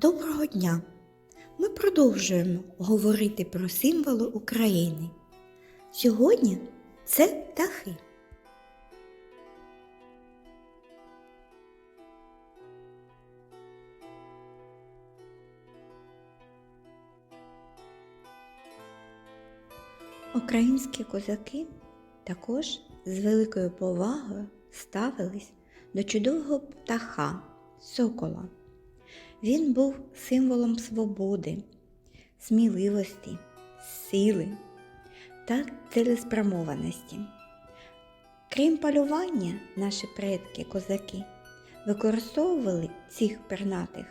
Доброго дня! Ми продовжуємо говорити про символи України. Сьогодні це птахи. Українські козаки також з великою повагою ставились до чудового птаха сокола. Він був символом свободи, сміливості, сили та цілеспрямованості. Крім полювання, наші предки козаки використовували цих пернатих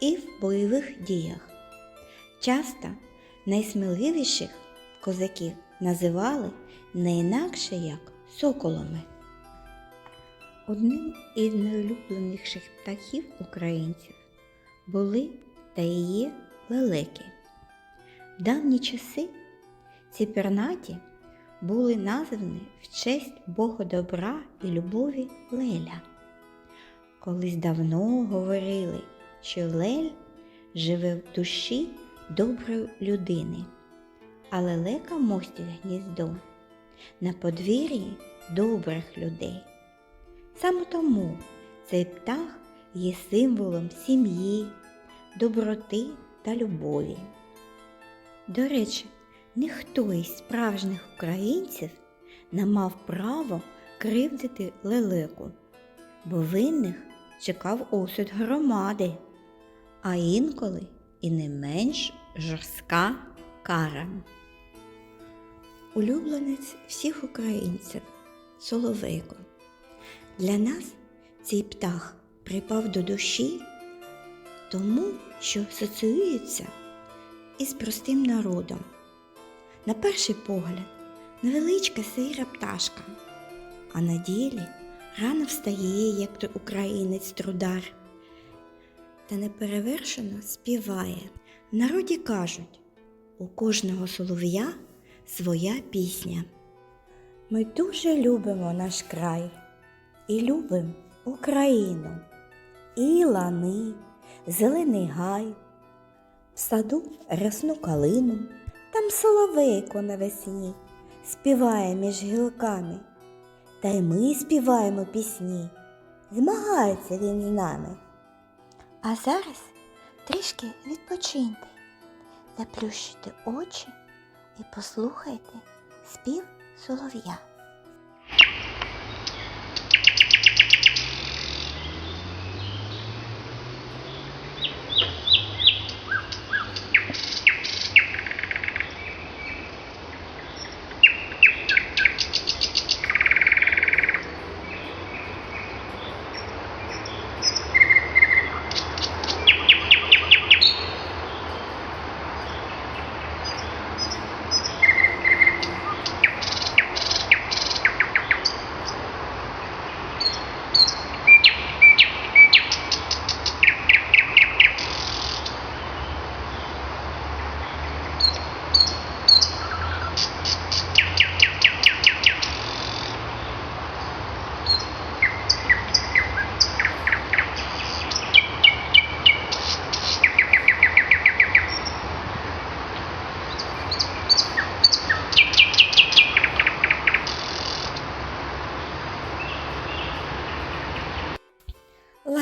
і в бойових діях. Часто найсміливіших козаків називали не інакше як соколами. Одним із найулюбленіших птахів українців були та є лелеки. В давні часи ці пернаті були названі в честь Бога добра і любові Леля. Колись давно говорили, що Лель живе в душі доброї людини, а лелека мостить гніздо на подвір'ї добрих людей. Саме тому цей птах є символом сім'ї, доброти та любові. До речі, ніхто із справжніх українців не мав право кривдити лелеку, бо винних чекав осуд громади, а інколи і не менш жорстка кара. Улюбленець всіх українців Соловейко. Для нас цей птах припав до душі, тому що асоціюється із простим народом. На перший погляд, невеличка сира пташка, а на ділі рано встає, як той українець трудар, та неперевершено співає. В народі кажуть, у кожного солов'я своя пісня. Ми дуже любимо наш край і любим Україну, і лани, зелений гай, в саду рясну калину, там соловейко навесні співає між гілками, та й ми співаємо пісні, змагається він з нами. А зараз трішки відпочиньте, заплющите очі і послухайте спів солов'я.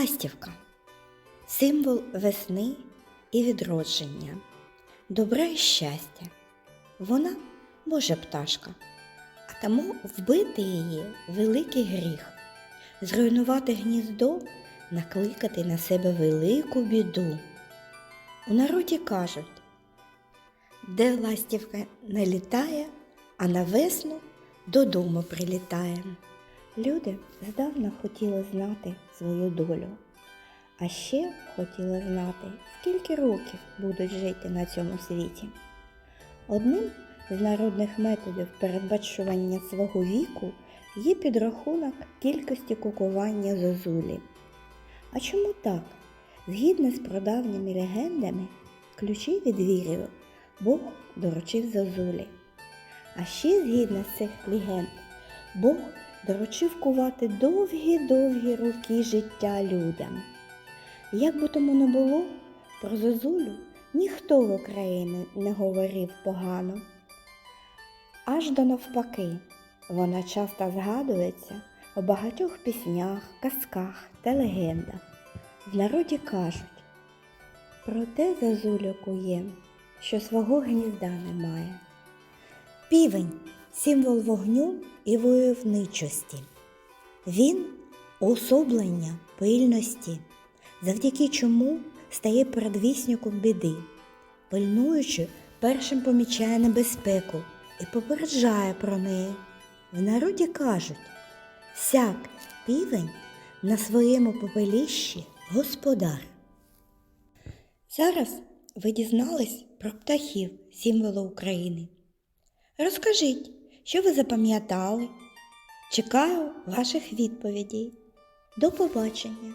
Ластівка символ весни і відродження, добра і щастя. Вона Божа пташка, а тому вбити її великий гріх, зруйнувати гніздо, накликати на себе велику біду. У народі кажуть, де ластівка не літає, а на весну додому прилітає. Люди здавна хотіли знати свою долю, а ще хотіли знати, скільки років будуть жити на цьому світі. Одним з народних методів передбачування свого віку є підрахунок кількості кукування зозулі. А чому так? Згідно з прадавніми легендами, ключі від вірів Бог доручив зозулі. А ще згідно з цих легенд, Бог доручив кувати довгі-довгі роки життя людям. Як би тому не було, Про зозулю ніхто в Україні не говорив погано. Аж до навпаки, вона часто згадується у багатьох піснях, казках та легендах. В народі кажуть, проте зозуля кує, що свого гнізда немає. Півень символ вогню і войовничості. Він уособлення пильності, завдяки чому стає передвісником біди, пильнуючи, першим помічає небезпеку і попереджає про неї. В народі кажуть, сяк півень на своєму попеліщі господар. Зараз ви дізнались про птахів символу України. Розкажіть, що ви запам'ятали. Чекаю ваших відповідей. До побачення!